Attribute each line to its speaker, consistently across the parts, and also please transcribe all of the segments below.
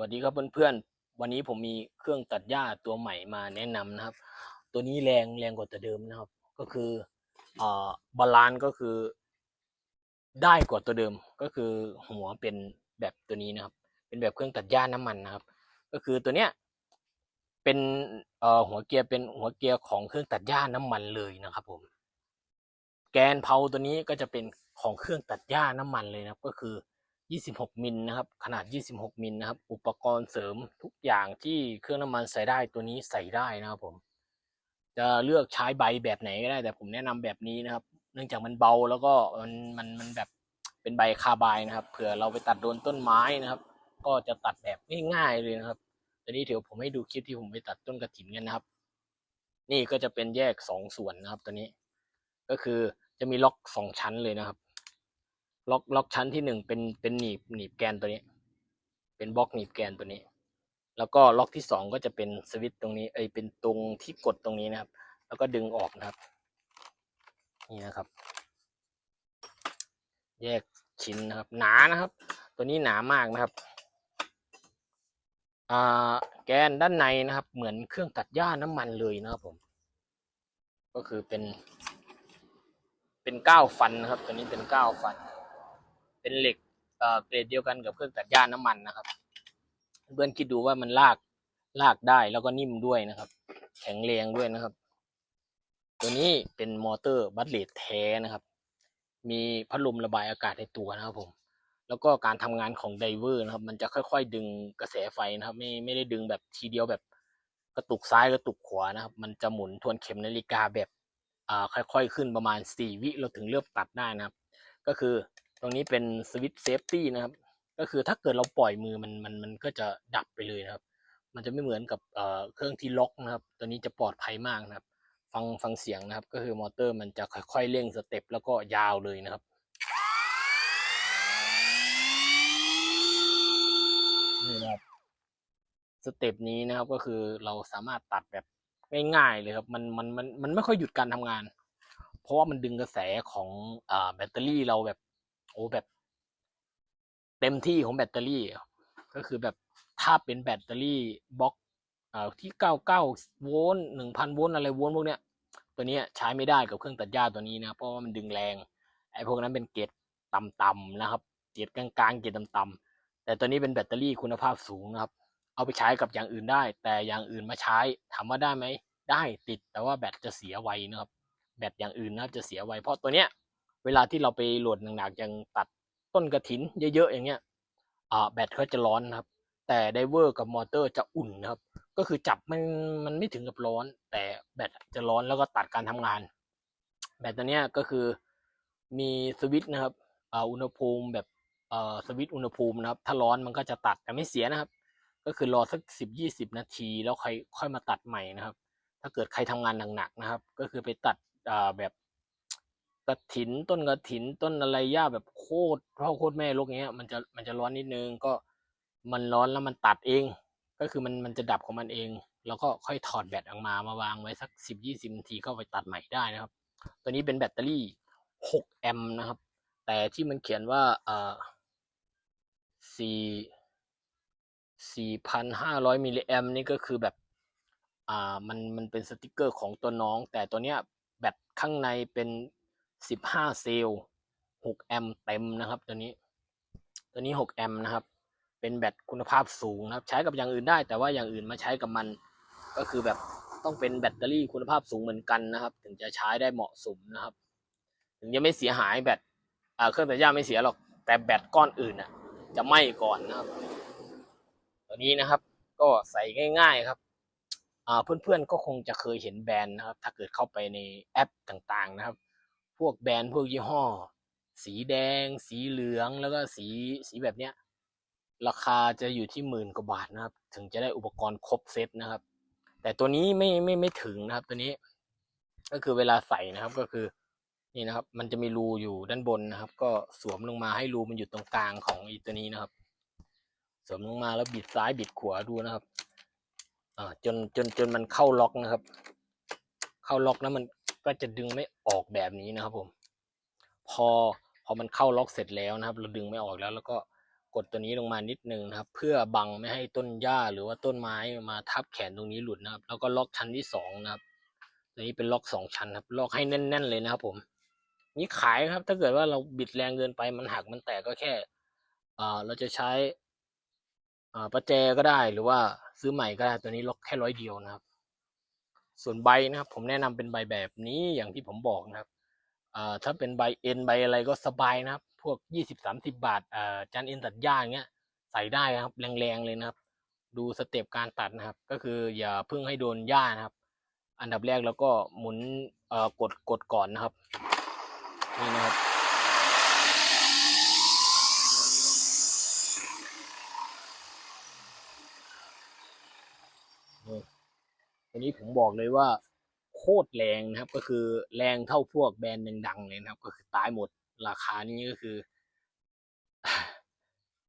Speaker 1: วัสดีครับเพื่อนๆ วันนี้ผมมีเครื่องตัดหญ้าตัวใหม่มาแนะนำนะครับ ตัวนี้แรงแรงกว่าตัวเดิมนะครับ ก็คืออ่าบาลานก็คือได้กว่าตัวเดิม ก็คือหัวเป็นแบบตัวนี้นะครับ เป็นแบบเครื่องตัดหญ้าน้ำมันนะครับ ก็คือตัวเนี้ยเป็นเอ่อหัวเกียร์เป็นหัวเกียร์ของเครื่องตัดหญ้าน้ำมันเลยนะครับ ผม แกนเพาตัวนี้ก็จะเป็นของเครื่องตัดหญ้าน้ำมันเลยนะครับ ก็คือ 26 มิลนะครับ ขนาด 26 มิลนะครับ อุปกรณ์เสริมทุกอย่างที่เครื่องน้ำมันใส่ได้ตัวนี้ใส่ได้นะครับผม จะเลือกใช้ใบแบบไหนก็ได้ แต่ผมแนะนำแบบนี้นะครับ เนื่องจากมันเบาแล้วก็มันมันมันแบบเป็นใบคาบายนะครับ เผื่อเราไปตัดโดนต้นไม้นะครับ ก็จะตัดแบบง่ายๆเลยนะครับตอนนี้เดี๋ยวผมให้ดูคลิปที่ผมไปตัดต้นกระถินกันนะครับ นี่ก็จะเป็นแยกสองส่วนนะครับ ตัวนี้ ก็คือจะมีล็อกสองชั้นเลยนะครับ ล็อกล็อกชั้นที่หนึ่งเป็นเป็นหนีบหนีบแกนตัวนี้ เป็นบล็อกหนีบแกนตัวนี้ แล้วก็ล็อกที่สองก็จะเป็นสวิตช์ตรงนี้ เอ้ยเป็นตรงที่กดตรงนี้นะครับ แล้วก็ดึงออกนะครับ นี่นะครับ แยกชิ้นนะครับ หนานะครับ ตัวนี้หนามากนะครับอ่าแกนด้านในนะครับ เหมือนเครื่องตัดหญ้าน้ำมันเลยนะครับผม ก็คือเป็น เป็นก้าวฟันนะครับ ตัวนี้เป็นก้าวฟัน เป็นเหล็กเกรดเดียวกันกับเครื่องตัดหญ้าน้ำมันนะครับ เพื่อนคิดดูว่ามันลากลากได้แล้วก็นิ่มด้วยนะครับ แข็งแรงด้วยนะครับ ตัวนี้เป็นมอเตอร์บัตเลตแท้นะครับ มีพัดลมระบายอากาศในตัวนะครับผม แล้วก็การทำงานของไดเวอร์นะครับ มันจะค่อย ๆ ดึงกระแสไฟนะครับ ไม่ไม่ได้ดึงแบบทีเดียวแบบกระตุกซ้ายกระตุกขวานะครับ มันจะหมุนทวนเข็มนาฬิกาแบบค่อยๆขึ้นประมาณสี่วิเราถึงเริ่มตัดได้นะครับ ก็คือ ตรงนี้เป็นสวิตช์เซฟตี้นะครับ ก็คือถ้าเกิดเราปล่อยมือมันมันมันก็จะดับไปเลยนะครับ มันจะไม่เหมือนกับเครื่องที่ล็อกนะครับ ตัวนี้จะปลอดภัยมากนะครับ ฟังฟังเสียงนะครับ ก็คือมอเตอร์มันจะค่อยๆเร่งสเต็ปแล้วก็ยาวเลยนะครับนี่นะครับสเต็ปนี้นะครับก็คือเราสามารถตัดแบบง่ายๆเลยครับมันมันมันมันไม่ค่อยหยุดการทำงาน เพราะว่ามันดึงกระแสของอแบตเตอรี่เราแบบ โอ้แบบเต็มที่ของแบตเตอรี่ ก็คือแบบถ้าเป็นแบตเตอรี่บล็อกอที่เก้าเก้าโวลต์หนึ่งพันโวลต์อะไรโวลต์พวกเนี้ย ตัวเนี้ยใช้ไม่ได้กับเครื่องตัดหญ้าตัวนี้นะ เพราะว่ามันดึงแรง ไอ้พวกนั้นเป็นเกรดต่ำๆนะครับ เกรดกลางๆ เกรดต่ำๆแต่ตัวนี้เป็นแบตเตอรี่คุณภาพสูงนะครับ เอาไปใช้กับอย่างอื่นได้ แต่อย่างอื่นมาใช้ถามว่าได้ไหม ได้ติด แต่ว่าแบตจะเสียไวนะครับ แบตอย่างอื่นนะครับจะเสียไว เพราะตัวเนี้ย เวลาที่เราไปโหลดหนักๆอย่างตัดต้นกระถินเยอะๆอย่างเงี้ยอ่าแบตเขาจะร้อนนะครับ แต่ไดเวอร์กับมอเตอร์จะอุ่นนะครับ ก็คือจับมันมันไม่ถึงกับร้อน แต่แบตจะร้อนแล้วก็ตัดการทำงาน แบตตัวเนี้ยก็คือมีสวิตช์นะครับอ่าอุณหภูมิแบบเอ่อสวิตช์อุณหภูมินะครับ ถ้าร้อนมันก็จะตัดแต่ไม่เสียนะครับ ก็คือรอสักสิบยี่สิบนาที แล้วค่อยค่อยมาตัดใหม่นะครับ ถ้าเกิดใครทำงานหนักๆนะครับ ก็คือไปตัดอ่าแบบ กระถินต้นกระถินต้นอะไรหญ้าแบบโคตรพ่อโคตรแม่ลกเงี้ยมันจะมันจะร้อนนิดนึงก็มันร้อนแล้วมันตัดเอง ก็คือมันมันจะดับของมันเอง แล้วก็ค่อยถอดแบตออกมามาวางไว้สักสิบยี่สิบนาทีก็ไปตัดใหม่ได้นะครับ ตัวนี้เป็นแบตเตอรี่หกแอมป์นะครับ แต่ที่มันเขียนว่าอ่าสี่สี่พันห้าร้อยมิลลิแอมป์นี่ก็คือแบบอ่ามันมันเป็นสติกเกอร์ของตัวน้อง แต่ตัวเนี้ยแบตข้างในเป็น สิบห้าเซลล์หกแอมป์เต็มนะครับตัวนี้ตัวนี้หกแอมป์นะครับ เป็นแบตคุณภาพสูงนะครับ ใช้กับอย่างอื่นได้ แต่ว่าอย่างอื่นมาใช้กับมัน ก็คือแบบต้องเป็นแบตเตอรี่คุณภาพสูงเหมือนกันนะครับ ถึงจะใช้ได้เหมาะสมนะครับ ถึงจะไม่เสียหายแบตเครื่องตัดหญ้าไม่เสียหรอก แต่แบตก้อนอื่นน่ะ จะไหม้ก่อนนะครับ ตัวนี้นะครับ ก็ใส่ง่าย ๆครับเพื่อนๆก็คงจะเคยเห็นแบรนด์นะครับ ถ้าเกิดเข้าไปในแอปต่างๆนะครับ พวกแบรนด์พวกยี่ห้อ สีแดง สีเหลืองแล้วก็สีสีแบบเนี้ย ราคาจะอยู่ที่หมื่นกว่าบาทนะครับ ถึงจะได้อุปกรณ์ครบเซตนะครับ แต่ตัวนี้ไม่ไม่ไม่ถึงนะครับ ตัวนี้ ก็คือเวลาใส่นะครับก็คือนี่นะครับ มันจะมีรูอยู่ด้านบนนะครับ ก็สวมลงมาให้รูมันอยู่ตรงกลางของอีตัวนี้นะครับ สวมลงมาแล้วบิดซ้ายบิดขวาดูนะครับอ่าจนจนจนมันเข้าล็อกนะครับ เข้าล็อกแล้วมัน ก็จะดึงไม่ออกแบบนี้นะครับผม พอพอมันเข้าล็อกเสร็จแล้วนะครับ เราดึงไม่ออกแล้ว แล้วก็กดตัวนี้ลงมานิดนึงนะครับ เพื่อบังไม่ให้ต้นหญ้าหรือว่าต้นไม้มาทับแขนตรงนี้หลุดนะครับ แล้วก็ล็อกชั้นที่สองนะครับตัวนี้เป็นล็อกสองชั้นครับ ล็อกให้แน่น ๆ เลยนะครับ ผม นี่ขายครับ ถ้าเกิดว่าเราบิดแรงเกินไปมันหักมันแตกก็แค่อ่าเราจะใช้อ่าประแจก็ได้หรือว่าซื้อใหม่ก็ได้ตัวนี้ล็อกแค่ร้อยเดียวนะครับ ส่วนใบนะครับ ผมแนะนำเป็นใบแบบนี้อย่างที่ผมบอกนะครับถ้าเป็นใบเอ็นใบอะไรก็สบายนะครับ พวกยี่สิบสามสิบาทจานเอ็นตัดหญ้าอย่างเงี้ยใส่ได้นะครับแรงๆเลยนะครับ ดูสเต็ปการตัดนะครับ ก็คืออย่าเพิ่งให้โดนหญ้านะครับ อันดับแรกแล้วก็หมุนกดกดก่อนนะครับ นี่นะครับ อันนี้ผมบอกเลยว่าโคตรแรงนะครับ ก็คือแรงเท่าพวกแบรนด์ดังๆเลยนะครับ ก็คือตายหมดราคานี้ก็คือ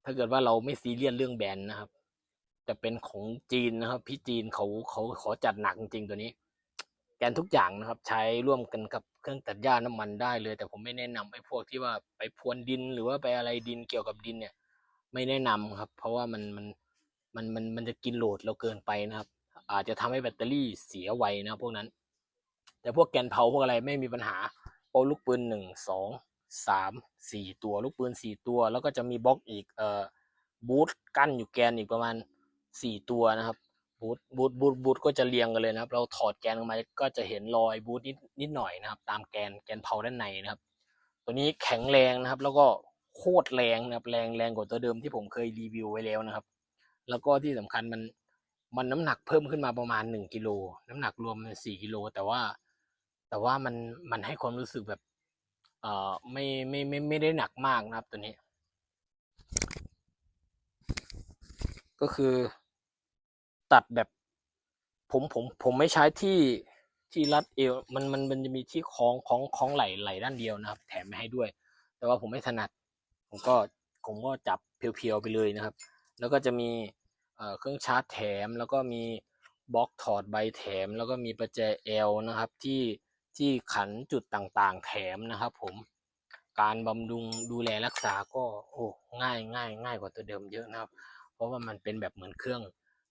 Speaker 1: ถ้าเกิดว่าเราไม่ซีเรียสเรื่องแบรนด์นะครับ จะเป็นของจีนนะครับ พี่จีนเขาเขาขอจัดหนักจริงตัวนี้ แกนทุกอย่างนะครับ ใช้ร่วมกันกับเครื่องตัดหญ้าน้ำมันได้เลย แต่ผมไม่แนะนำไอ้พวกที่ว่าไปพรวนดินหรือว่าไปอะไรดินเกี่ยวกับดินเนี่ย ไม่แนะนำครับ เพราะว่ามันมันมันมันมันจะกินโหลดเราเกินไปนะครับ อาจจะทำให้แบตเตอรี่เสียไวนะพวกนั้น แต่พวกแกนเผาพวกอะไรไม่มีปัญหาโอาลูกปืนหนึ่งสองสามสี่ตัวลูกปืนสี่ตัว แล้วก็จะมีบล็อกอีกเอ่อบูทกั้นอยู่แกนอีกประมาณสี่ตัวนะครับบูทบูทบูทบูทก็จะเรียงกันเลยนะครับ เราถอดแกนออกมาก็จะเห็นรอยบูทนิดนิดหน่อยนะครับ ตามแกนแกนเผาด้านในนะครับ ตัวนี้แข็งแรงนะครับ แล้วก็โคตรแรงนะครับ แรงแรงกว่าตัวเดิมที่ผมเคยรีวิวไว้แล้วนะครับ แล้วก็ที่สำคัญมัน มันน้ำหนักเพิ่มขึ้นมาประมาณหนึ่งกิโลน้ำหนักรวมเป็นสี่กิโลแต่ว่า แต่ว่ามันมันให้ความรู้สึกแบบ เอ่อไม่ไม่ไม่ไม่ได้หนักมากนะครับตัวนี้ ก็คือ ตัดแบบ ผมผมผมไม่ใช้ที่ที่รัดเอวมันมันมันจะมีที่คล้องคล้องคล้องไหลไหลด้านเดียวนะครับ แถมไม่ให้ด้วย แต่ว่าผมไม่ถนัด ผมก็ผมก็จับเพียวๆไปเลยนะครับ แล้วก็จะมี เครื่องชาร์จแถม แล้วก็มีบล็อกถอดใบแถม แล้วก็มีประแจเอลนะครับที่ที่ขันจุดต่างๆ แถมนะครับผมการบำรุงดูแลรักษาก็โอ้ง่ายง่ายง่ายกว่าตัวเดิมเยอะนะครับ เพราะว่ามันเป็นแบบเหมือนเครื่อง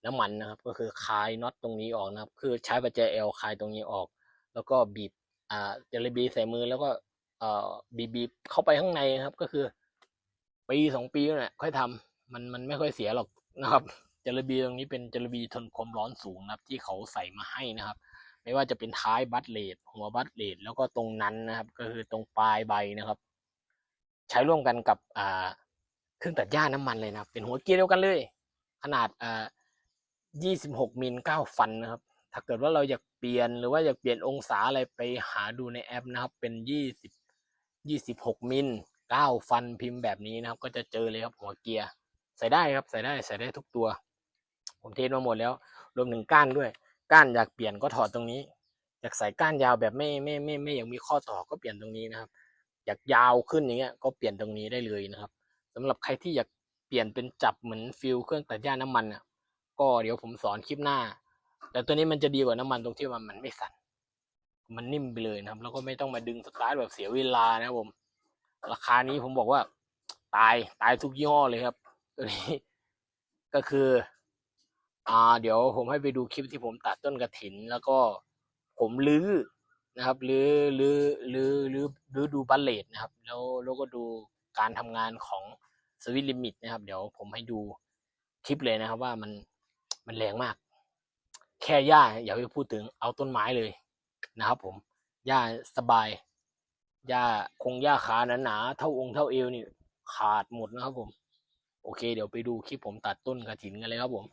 Speaker 1: น้ำมันนะครับ ก็คือคลายน็อตตรงนี้ออกนะครับ คือใช้ประแจเอลคลายตรงนี้ออก แล้วก็บีบอ่าเจลบีใส่มือแล้วก็เอ่อบีบบีบเข้าไปข้างในนะครับ ก็คือปีสองปีนั่นแหละค่อยทำมันมันไม่ค่อยเสียหรอกนะครับ จลบีตรงนี้เป็นจลบีทนความร้อนสูงนะครับ ที่เขาใส่มาให้นะครับ ไม่ว่าจะเป็นท้ายบัตเลดหัวบัตเลดแล้วก็ตรงนั้นนะครับ ก็คือตรงปลายใบนะครับ ใช้ร่วมกันกับอ่าเครื่องตัดหญ้าน้ำมันเลยนะครับ เป็นหัวเกียร์เดียวกันเลย ขนาดอ่า26มิล9ฟันนะครับ ถ้าเกิดว่าเราอยากเปลี่ยนหรือว่าอยากเปลี่ยนองศาอะไรไปหาดูในแอปนะครับ เป็น 20 26มิล9ฟันพิมพ์แบบนี้นะครับ ก็จะเจอเลยครับหัวเกียร์ใส่ได้ครับใส่ได้ใส่ได้ทุกตัว ผมเทสมาหมดแล้ว รวมถึงก้านด้วย ก้านอยากเปลี่ยนก็ถอดตรงนี้ อยากใส่ก้านยาวแบบไม่ไม่ไม่ไม่ยากมีข้อต่อก็เปลี่ยนตรงนี้นะครับ อยากยาวขึ้นอย่างเงี้ยก็เปลี่ยนตรงนี้ได้เลยนะครับสำหรับใครที่อยากเปลี่ยนเป็นจับเหมือนฟิลเครื่องตัดหญ้าน้ำมันอะ ก็เดี๋ยวผมสอนคลิปหน้า แต่ตัวนี้มันจะดีกว่าน้ำมันตรงที่ว่ามันไม่สั่นมันนิ่มไปเลยนะครับ แล้วก็ไม่ต้องมาดึงสตาร์ทแบบเสียเวลานะครับผม ราคานี้ผมบอกว่า ตายตายทุกยี่ห้อเลยครับ ตัวนี้ก็คือ อ่า เดี๋ยวผมให้ไปดูคลิปที่ผมตัดต้นกระถิน แล้วก็ผมลื้อนะครับลื้อลื้อลื้อลื้อลื้อดูบัลเลตนะครับแล้วแล้วก็ดูการทำงานของสวิตลิมิตนะครับ เดี๋ยวผมให้ดูคลิปเลยนะครับ ว่ามันมันแรงมาก แค่หญ้าอย่าไปพูดถึงเอาต้นไม้เลยนะครับ ผมหญ้าสบายหญ้าคงหญ้าขาหนาๆเท่าองค์เท่าเอวนี่ขาดหมดนะครับผม โอเค เดี๋ยวไปดูคลิปผมตัดต้นกระถินกันเลยครับผม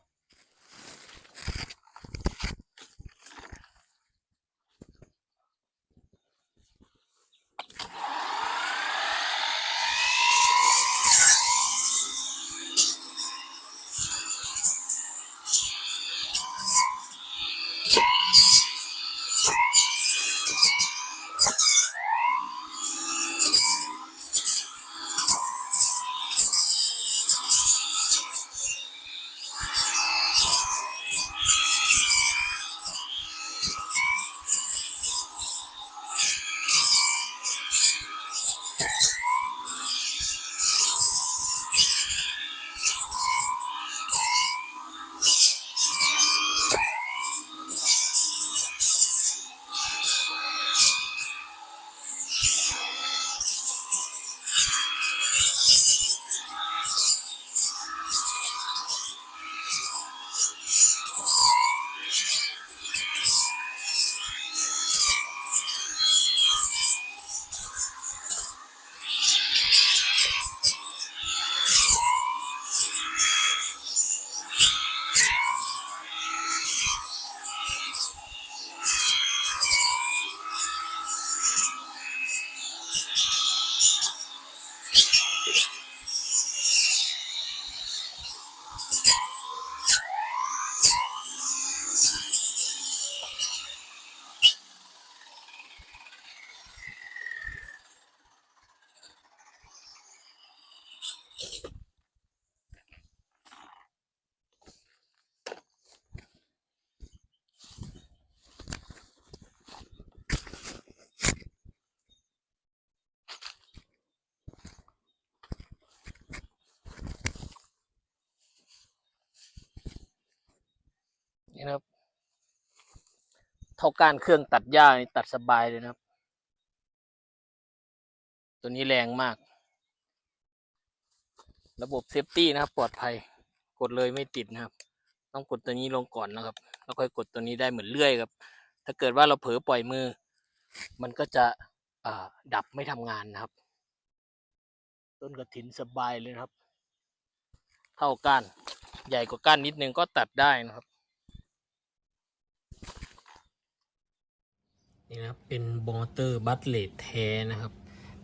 Speaker 2: Yeah.
Speaker 1: นี่นะครับ เท่าการเครื่องตัดหญ้านี่ตัดสบายเลยนะครับ ตัวนี้แรงมาก ระบบเซฟตี้นะครับ ปลอดภัย กดเลยไม่ติดนะครับ ต้องกดตัวนี้ลงก่อนนะครับ แล้วค่อยกดตัวนี้ได้เหมือนเลื่อยครับ ถ้าเกิดว่าเราเผลอปล่อยมือ มันก็จะดับไม่ทำงานนะครับ ต้นกระถินสบายเลยนะครับ เท่าก้านใหญ่กว่าก้านนิดนึงก็ตัดได้นะครับ นี่นะครับเป็นบอเตอร์บัตเลตแท้นะครับ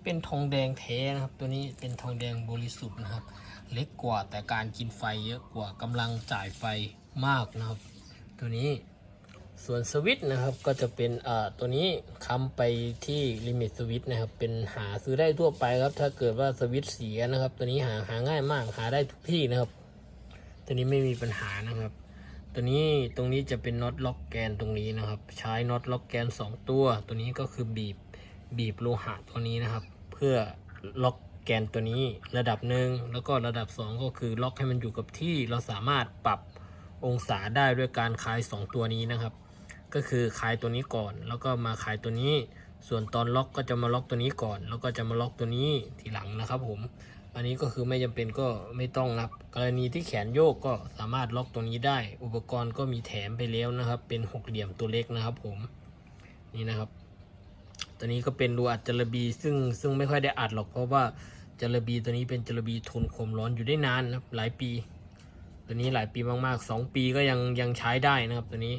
Speaker 1: เป็นทองแดงแท้นะครับ ตัวนี้เป็นทองแดงบริสุทธิ์นะครับ เล็กกว่าแต่การกินไฟเยอะกว่ากำลังจ่ายไฟมากนะครับ ตัวนี้ส่วนสวิตช์นะครับก็จะเป็นเอ่อตัวนี้คำไปที่ลิมิตสวิตช์นะครับ เป็นหาซื้อได้ทั่วไปครับ ถ้าเกิดว่าสวิตช์เสียนะครับ ตัวนี้หาหาง่ายมากหาได้ทุกที่นะครับ ตัวนี้ไม่มีปัญหานะครับ ตัวนี้ตรงนี้จะเป็นน็อตล็อกแกนตรงนี้นะครับ ใช้น็อตล็อกแกน 2 ตัว ตัวนี้ก็คือบีบบีบโลหะตัวนี้นะครับ เพื่อล็อกแกนตัวนี้ระดับหนึ่งแล้วก็ระดับ 2 ก็คือล็อกให้มันอยู่กับที่เราสามารถปรับองศาได้ด้วยการคลาย 2 ตัวนี้นะครับ ก็คือคลายตัวนี้ก่อน แล้วก็มาคลายตัวนี้ ส่วนตอนล็อกก็จะมาล็อกตัวนี้ก่อน แล้วก็จะมาล็อกตัวนี้ทีหลังนะครับผม อันนี้ก็คือไม่จำเป็นก็ไม่ต้องนะครับ กรณีที่แขนโยกก็สามารถล็อกตรงนี้ได้ อุปกรณ์ก็มีแถมไปแล้วนะครับ เป็นหกเหลี่ยมตัวเล็กนะครับ ผมนี่นะครับ ตัวนี้ก็เป็นรูอัดจระบีซึ่งซึ่งไม่ค่อยได้อัดหรอกเพราะว่าจระบีตัวนี้เป็นจระบีทนความร้อนอยู่ได้นานนะครับหลายปี ตัวนี้หลายปีมากๆสองปีก็ยังยังใช้ได้นะครับ ตัวนี้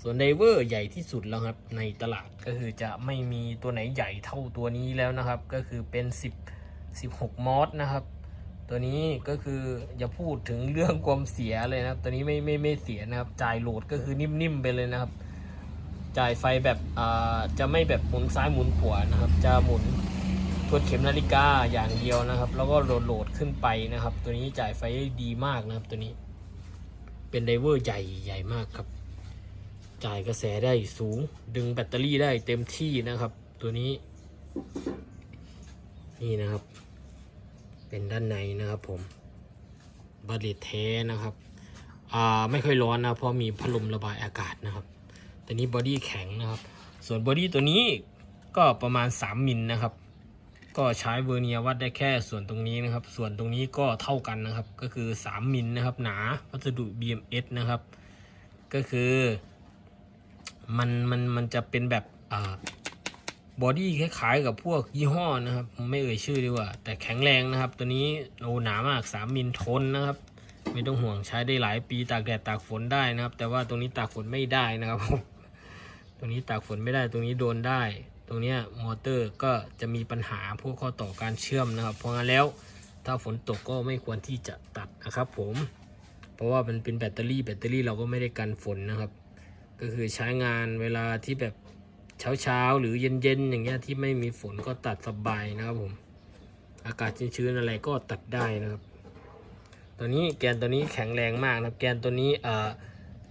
Speaker 1: ส่วนไดเวอร์ใหญ่ที่สุดแล้วครับในตลาดก็คือจะไม่มีตัวไหนใหญ่เท่าตัวนี้แล้วนะครับ ก็คือเป็น 10 16 มอสนะครับ ตัวนี้ก็คืออย่าพูดถึงเรื่องความเสียเลยนะครับ ตัวนี้ไม่ไม่ไม่เสียนะครับ จ่ายโหลดก็คือนิ่มๆไปเลยนะครับ จ่ายไฟแบบอ่าจะไม่แบบหมุนซ้ายหมุนขวานะครับ จะหมุนทวนเข็มนาฬิกาอย่างเดียวนะครับ แล้วก็โหลดโหลดขึ้นไปนะครับ ตัวนี้จ่ายไฟได้ดีมากนะครับ ตัวนี้ เป็นไดเวอร์ใหญ่ใหญ่มากครับ จ่ายกระแสได้สูง ดึงแบตเตอรี่ได้เต็มที่นะครับ ตัวนี้ นี่นะครับ เป็นด้านในนะครับผมบาเลตแท้นะครับอ่าไม่ค่อยร้อนนะเพราะมีพัดลมระบายอากาศนะครับตัวนี้บอดี้แข็งนะครับ ส่วนบอดี้ตัวนี้ก็ประมาณ 3มิลนะครับ ก็ใช้เวอร์เนียวัดได้แค่ส่วนตรงนี้นะครับ ส่วนตรงนี้ก็เท่ากันนะครับ ก็คือ 3มิลนะครับ หนาวัสดุ BMS นะครับ ก็คือ มันมันมันจะเป็นแบบอ่า บอดี้คล้ายๆกับพวกยี่ห้อนะครับ ไม่เอ่ยชื่อดีกว่า แต่แข็งแรงนะครับ ตัวนี้โอหนามาก 3 มิลทนนะครับ ไม่ต้องห่วงใช้ได้หลายปีตากแดดตากฝนได้นะครับ แต่ว่าตรงนี้ตากฝนไม่ได้นะครับผมตรงนี้ตากฝนไม่ได้ตรงนี้โดนได้ ตรงเนี้ยมอเตอร์ก็จะมีปัญหาพวกข้อต่อการเชื่อมนะครับ เพราะงั้นแล้วถ้าฝนตกก็ไม่ควรที่จะตัดนะครับ ผม เพราะว่ามันเป็นแบตเตอรี่แบตเตอรี่เราก็ไม่ได้กันฝนนะครับ ก็คือใช้งานเวลาที่แบบ เช้าเช้าๆหรือเย็นเย็นๆอย่างเงี้ยที่ไม่มีฝนก็ตัดสบายนะครับผม อากาศชื้นๆอะไรก็ตัดได้นะครับ ตัวนี้แกนตัวนี้แข็งแรงมากนะครับ แกนตัวนี้เอ่อ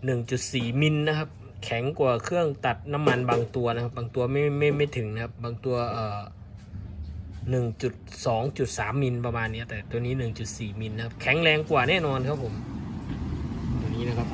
Speaker 1: 1.4มิลนะครับ แข็งกว่าเครื่องตัดน้ำมันบางตัวนะครับ บางตัวไม่ไม่ไม่ถึงนะครับ บางตัวเอ่อ1.2.3มิลประมาณนี้แต่ตัวนี้1.4มิลนะครับ แข็งแรงกว่าแน่นอนครับผมนี่นะครับ